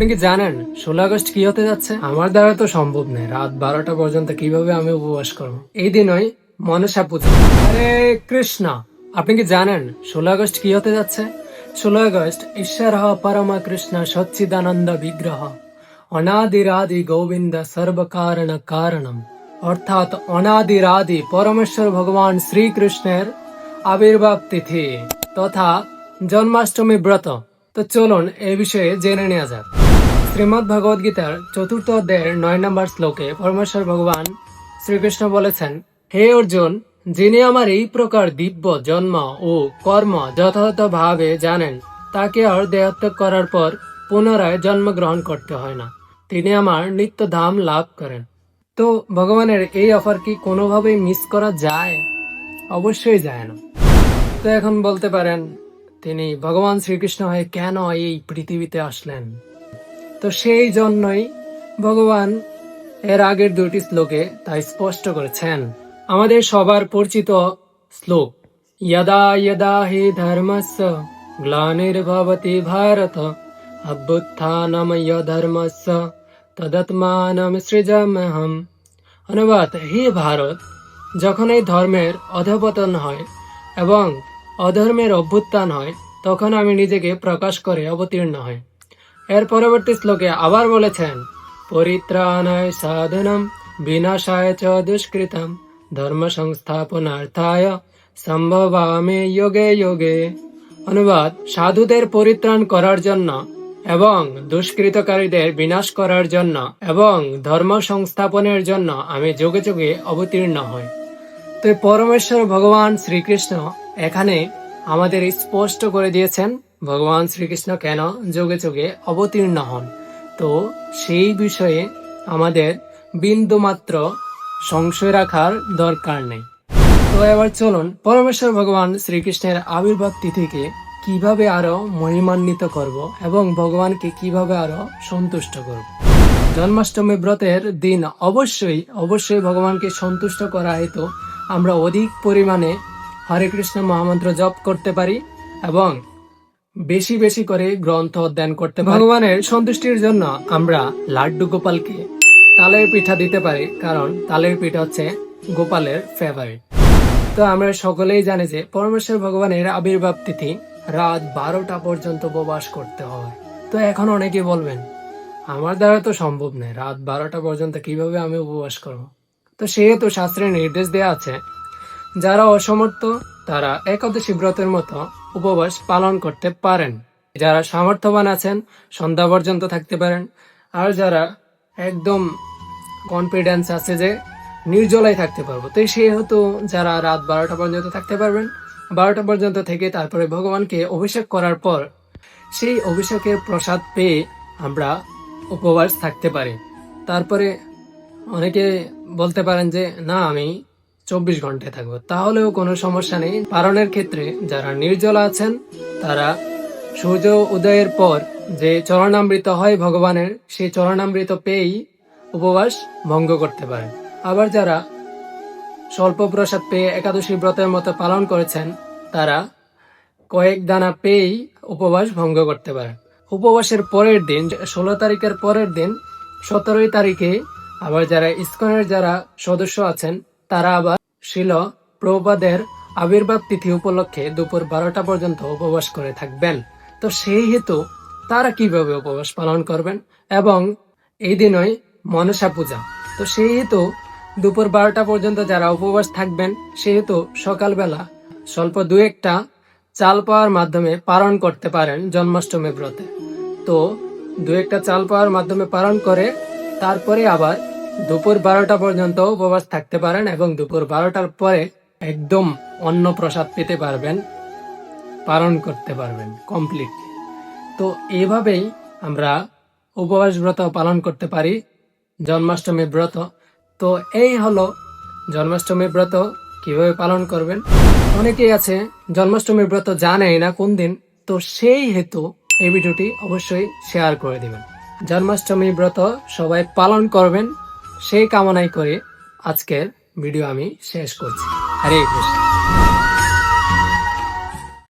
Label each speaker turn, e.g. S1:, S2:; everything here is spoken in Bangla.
S1: আপনি কি জানেন, ষোলো আগস্ট কি হতে যাচ্ছে? আমার দ্বারা তো সম্ভব নেই রাত বারোটা পর্যন্ত কীভাবে আমি উপবাস করব? এই দিনই মনসা পুজো। আরে কৃষ্ণ, আপনি কি জানেন, ষোলো আগস্ট কি হতে যাচ্ছে? ষোলো আগস্ট ঈশ্বর পরম কৃষ্ণ সচ্চিদানন্দ বিগ্রহ। অনাদিরাদি গোবিন্দ সর্বকারণ কারণম। অর্থাৎ অনাদিরাদি পরমেশ্বর ভগবান শ্রীকৃষ্ণের আবির্ভাব তিথি তথা জন্মাষ্টমী ব্রত। তো চলুন এ বিষয়ে জেনে নেওয়া যাক। শ্রীমদ ভগবদ গীতার চতুর্থ অধ্যায়ের নয় নম্বর শ্লোকে পরমেশ্বর ভগবান শ্রীকৃষ্ণ বলেছেন, হে অর্জুন, যিনি আমার এই প্রকার দিব্য জন্ম ও কর্ম যথাযথভাবে জানেন, তাকে আর দেহত্যাগ করার পর পুনরায় জন্মগ্রহণ করতে হয় না। তিনি আমার নিত্য ধাম লাভ করেন। তো ভগবানের এই অফার কি কোনোভাবেই মিস করা যায়? অবশ্যই যায় না। তো এখন বলতে পারেন, তিনি ভগবান শ্রীকৃষ্ণ হয়ে কেন এই পৃথিবীতে আসলেন? তো সেই জন্যই ভগবান এর আগের দুটি শ্লোকে তা স্পষ্ট করেছেন। আমাদের সবার পরিচিত শ্লোক যদা যদা হি ধর্মস্য, গ্লানির্ভবতি ভারত, অভ্যুত্থানম ধর্মস্য তদত্মানম সৃজমহম অনুবাদ, হে ভারত, যখন এই ধর্মের অধপতন হয় এবং অধর্মের অভ্যুত্থান হয়, তখন আমি নিজেকে প্রকাশ করে অবতীর্ণ হয় এর পরবর্তী শ্লোকে আবার বলেছেন, পরিত্রাণায় সাধনম বিনাশায় চ দুষ্কৃতম ধর্ম সংস্থাপনার্থায় সম্ভবামে যোগে যোগে। অনুবাদ, সাধুদের পরিত্রাণ করার জন্য এবং দুষ্কৃতকারীদের বিনাশ করার জন্য এবং ধর্ম সংস্থাপনের জন্য আমি যোগে যোগে অবতীর্ণ হই। তো পরমেশ্বর ভগবান শ্রীকৃষ্ণ এখানে আমাদের স্পষ্ট করে দিয়েছেন ভগবান শ্রীকৃষ্ণ কেন যোগে যোগে অবতীর্ণ হন? তো সেই বিষয়ে আমাদের বিন্দু মাত্র সংশয় রাখার দরকার নেই। তো এবার চলুন পরমেশ্বর ভগবান শ্রীকৃষ্ণের আবির্ভাব তিথিকে কীভাবে আরও মহিমান্বিত করব এবং ভগবানকে কীভাবে আরও সন্তুষ্ট করব? জন্মাষ্টমী ব্রতের দিন অবশ্যই অবশ্যই ভগবানকে সন্তুষ্ট করা হেতু আমরা অধিক পরিমাণে হরে কৃষ্ণ মহামন্ত্র জপ করতে পারি এবং বেশি বেশি করে গ্রন্থ অধ্যয়ন করতে ভগবানের সন্তুষ্টির জন্য আমরা লাড্ডু গোপালকে তালের পিঠা দিতে পারি, কারণ তালের পিঠা হচ্ছে গোপালের ফেভারিট তো আমরা সকলেই জানি যে পরমেশ্বর ভগবানের আবির্ভাব তিথি রাত বারোটা পর্যন্ত উপবাস করতে হয়। তো এখন অনেকে বলবেন, আমার দ্বারা তো সম্ভব নয়, রাত বারোটা পর্যন্ত কীভাবে আমি উপবাস করব? তো সেহেতু শাস্ত্রে নির্দেশ দেওয়া আছে, যারা অসমর্থ তারা একাদশী ব্রতের মতো উপবাস পালন করতে পারেন। যারা সামর্থ্যবান আছেন, সন্ধ্যা পর্যন্ত থাকতে পারেন। আর যারা একদম কনফিডেন্স আছে যে নির্জলাই থাকতে পারব, তো সেহেতু যারা রাত বারোটা পর্যন্ত থাকতে পারবেন, বারোটা পর্যন্ত থেকে তারপরে ভগবানকে অভিষেক করার পর সেই অভিষেকের প্রসাদ পেয়ে আমরা উপবাস থাকতে পারি। তারপরে অনেকে বলতে পারেন যে, না, আমি চব্বিশ ঘন্টায় থাকব। তাহলেও কোনো সমস্যা নেই। পালনের ক্ষেত্রে যারা নির্জলা আছেন, তারা সূর্য উদয়ের পর যে চরণামৃত হয় ভগবানের, সেই চরণামৃত পেয়েই উপবাস ভঙ্গ করতে পারেন। আবার যারা স্বল্প প্রসাদ পেয়ে একাদশী ব্রতের মতো পালন করেছেন, তারা কয়েক দানা পেয়েই উপবাস ভঙ্গ করতে পারেন। উপবাসের পরের দিন, ষোলো তারিখের পরের দিন, সতেরোই তারিখে আবার যারা ইস্কনের যারা সদস্য আছেন, তারা আবার শিল প্রবাদের আবির্ভাব তিথি উপলক্ষে দুপুর বারোটা পর্যন্ত উপবাস করে থাকবেন। তো সেই হেতু তারা কীভাবে উপবাস পালন করবেন এবং এই দিনই মনসা পূজা। তো সেই হেতু দুপুর বারোটা পর্যন্ত যারা উপবাস থাকবেন সেহেতু সকালবেলা স্বল্প দু একটা চাল পাওয়ার মাধ্যমে পালন করতে পারেন জন্মাষ্টমী ব্রতে। তো দু একটা চাল পাওয়ার মাধ্যমে পালন করে তারপরে আবার দুপুর বারোটা পর্যন্ত উপবাস থাকতে পারেন এবং দুপুর বারোটার পরে একদম অন্ন প্রসাদ পেতে পারবেন, পালন করতে পারবেন কমপ্লিট তো এভাবেই আমরা উপবাস ব্রত পালন করতে পারি, জন্মাষ্টমী ব্রত। তো এই হলো জন্মাষ্টমী ব্রত, কীভাবে পালন করবেন? অনেকেই আছে, জন্মাষ্টমী ব্রত জানেই না কোন দিন। তো সেই হেতু এই ভিডিওটি অবশ্যই শেয়ার করে দিবেন। জন্মাষ্টমী ব্রত সবাই পালন করবেন সেই কামনাই করে আজকের ভিডিও আমি শেষ করছি। হরে কৃষ্ণ।